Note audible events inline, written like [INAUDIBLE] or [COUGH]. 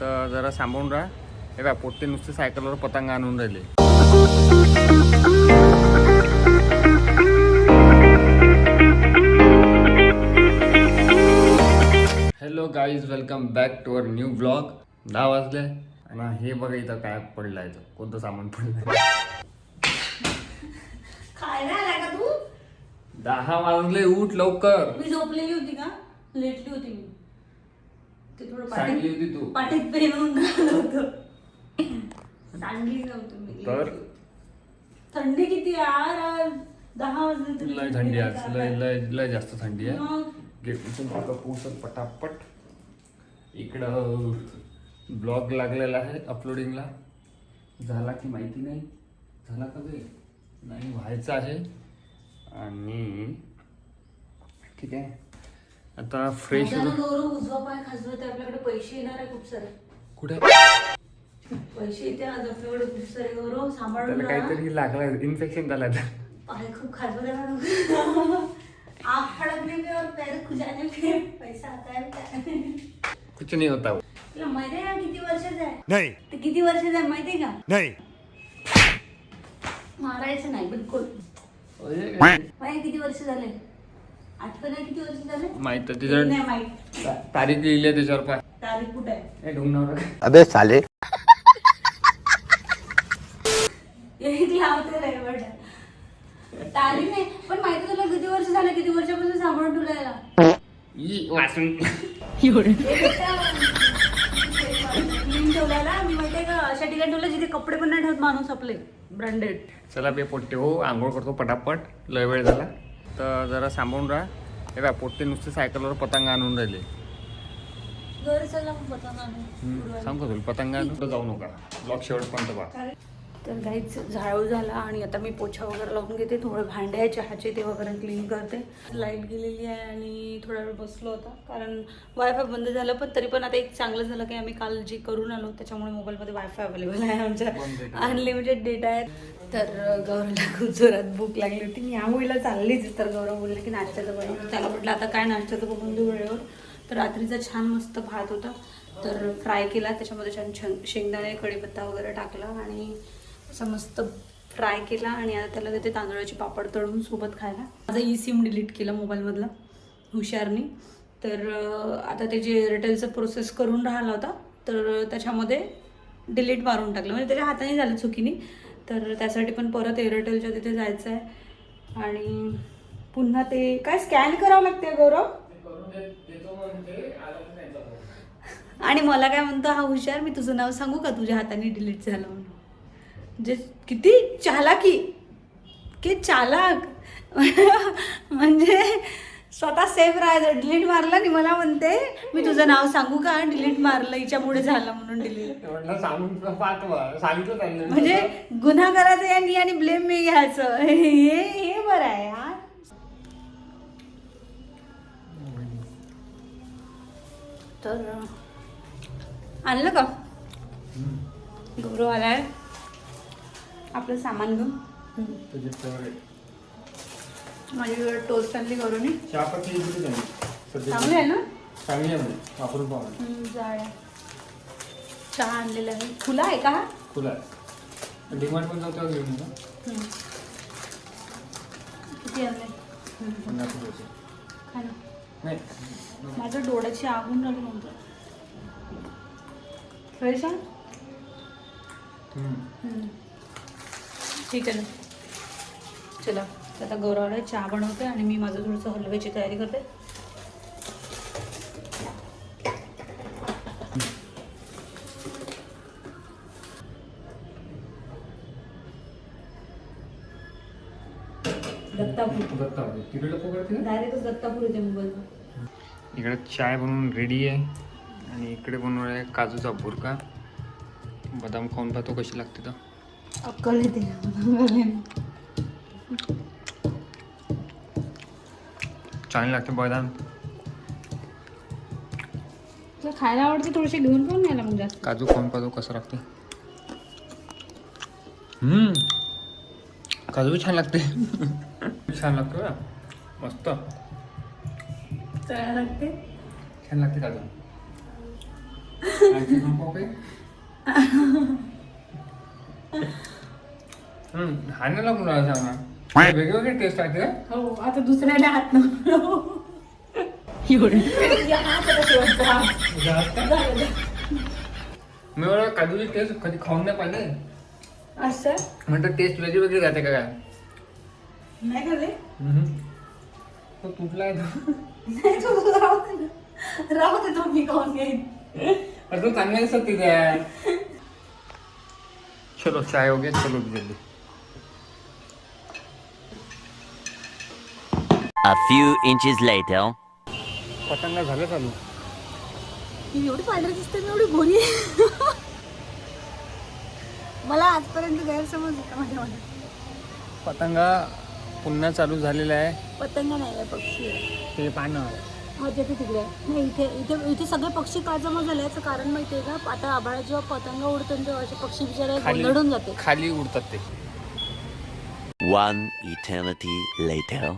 तर जरा सांभाळून राहा. हे काय पोट्टे नुसते सायकलवर पतंग आणून राहिले. Hello guys welcome back to our new blog दहा वाजले आणि हे बघा इथं काय पडलं आहे. कोणतं सामान पडलं दहा वाजले उठ लवकर. मी झोपलेली होती का? लेटली होती मी. ते थोडं सांगली होती तू. पाठीत पेरून राहिलं होतं. सांगली नव्हतं मी. तर? थंडी किती यार आज दहा वाजले तरी लय थंडी आज. लय लय लय जास्त थंडी आहे. मग? टाका पोचत पटापट. इकडं ब्लॉग लागलेला आहे अपलोडिंगला. झाला की माहिती नाही? झाला का बे नाही व्हायचं आहे. आणि ठीक आहे. आता फ्रेश गौरव उजवा पाय खाजवते आपल्याकडे पैसे येणार आहे खूप सारे. कुठे? पैसे येते आज आपल्याकडे खूप सारे गौरव सांभाळून त्याला राहा. काहीतरी लागलं इन्फेक्शन झालं तर पाय खूप ना और पैर खुजाने पे पैसा आता है? कुछ नहीं होता वो. तुला माहिती आहे का किती वर्षाचा आहे? नहीं. ते किती वर्षाचा आहे माहिती आहे का? नहीं. मारायचं नाही बिलकुल. माहीत किती वर्ष झाले? आठवण आहे किती वर्ष झाले? तर नाही तिथं माहीत. ता- तारीख लिहिली आहे त्याच्यावर पाय तारीख कुठे आहे? हे ढुंगणावर अबे साले. एक लावते रे बट तारीख नाही पण माहिती तुला किती वर्ष झाले किती वर्षापासून सांभाळून तुला याला? ई, वाचून. क्लीन ठेवलेला मी का अशा ठिकाणी ठेवलं जिथे कपडे पण नाही ठेवत माणूस आपले. ब्रँडेड चला बे पोट्टे हो आंघोळ करतो पटापट. लय वेळ झाला. तर जरा सांभाळून राहा. हे पोट्टे नुसते सायकलवर पतंग आणून राहिले. घर चला पतंग हम्म, सांगू का तुला पतंग आणून जाऊ नका. ब्लॉक शेवटपर्यंत बघा तर काहीच झाडू झाला आणि आता मी पोछा वगैरे लावून घेते. थोडे भांडे आहे चहाचे ते वगैरे क्लीन करते. लाइट गेलेली आहे आणि थोडा वेळ बसलो होता. कारण वायफाय बंद झालं पण तरी पण आता एक चांगलं झालं की आम्ही काल जे करून आलो त्याच्यामुळे मोबाईलमध्ये वायफाय अवेलेबल आहे आमच्या. अनलिमिटेड डेटा आहे तर गौरवला खूप जोरात भूक लागली होती. मी आंघोळीला चाललीच तर गौरव बोलला की नाश्त्याचं बनवून त्याला म्हटलं आता काय नाश्त्याचं बनवून दे वेळेवर? तर रात्रीचा छान मस्त भात होता. तर फ्राय केला. त्याच्यामध्ये छान छान शेंगदाणे कढीपत्ता वगैरे टाकला आणि असं मस्त फ्राय केला आणि आता त्याला देते तांदळाची पापड तळून सोबत खायला. माझा ई सिम डिलीट केला मोबाईलमधला हुशारनी. तर आता ते जे एअरटेलचं प्रोसेस करून राहिला होता तर त्याच्यामध्ये डिलीट मारून टाकलं. म्हणजे त्याच्या हाताने झालं चुकीने. तर त्यासाठी पण परत एअरटेलच्या तिथे जायचं आहे आणि पुन्हा ते काय स्कॅन करावं लागते गौरव? आणि मला काय म्हणतो हा हुशार मी तुझं नाव सांगू का? तुझ्या हाताने डिलीट झालं म्हणून. जे किती चालाकी की चालाक. स्वतः सेफ राहायचं डिलीट मारलं आणि मला म्हणते मी तुझं नाव सांगू का? डिलीट मारलं हिच्यामुळे झालं म्हणून डिलीट म्हटलं सांगून पाठवा. सांगितलं त्यांनी. म्हणजे गुन्हा करायचा यांनी आणि ब्लेम मी घ्यायचं. [LAUGHS] हे हे बरं आहे यार तर आणलं का? गौरव आलाय आपलं सामान घेऊन. तुझे favorite. माझ्याकडे टोस्ट आणली गौरवने चहापत्ती? सध्या चांगली आहे ना चांगली आहे म्हणे. वापरून पाहा म्हणे. हम्म, जाळ आहे. चहा आणलेला आहे खुला आहे का हा? खुला आहे डिमांड पण जाऊ घेऊन ये ना. हम्म. किती आणले हम्म. पन्नास रुपयाचे. खा ना. नाही माझ्या डोळ्याची आगून राहिली नव्हतं फ्रेश आहे हम्म. हम्म. ठीक आहे ना चला तर आता गौरवला चहा बनवते आणि मी माझं थोडंसं हलव्याची तयारी करते. दत्तापूर? डायरेक्टच येते मोबाईल इकडे चाय बनवून रेडी आहे आणि इकडे बनवून आहे काजूचा बुरका. बदाम खाऊन पाहतो कशी लागते तर. अक्कल येते. चांगली लागते बदाम. तुला खायला आवडते थोडेसे घेऊन पण यायला मग जास्त. काजू खाऊन पाहतो कसं लागते? हम्म. काजू छान लागते. छान लागतो ना मस्त. लागते? छान लागते काजू. आणखी संपव काही? हम्म, हाणायला मुलाला सांग वेगवेगळे टेस्ट आहेत? हो आता दुसऱ्याला हात नको मी बरोबर काजूची टेस्ट कधी खाऊन नाही पाहिले. असं? म्हणतात टेस्ट वेगळी वेगळी राहते का काय? नाही खाल्ले हम्म. तो तुटला आहे तो. नाही तू राहू दे ना. राहू दे तो मी खाऊन घेईन. अरे तो चांगला दिसत तिथे. [LAUGHS] चलो चाय हो गया चलो जल्दी. A few inches later. पतंगा झालं चालू ही एवढी पांढरी दिसते मी एवढी गोरी आहे. मला आजपर्यंत गैरसमज होता माझ्या मनात पतंगा पुन्हा चालू झालेला आहे पतंग नाही आहे पक्षी आहे ते पानं मजा ते तिकडे आहे. नाही इथे इथे इथे सगळे पक्षी का जमा झाले याचं कारण माहिती आहे का आता आभाळात जेव्हा पतंग उडतो ना तेव्हा असे पक्षी बिचारे खाली गोंधळून जाते खाली उडतात ते One eternity later.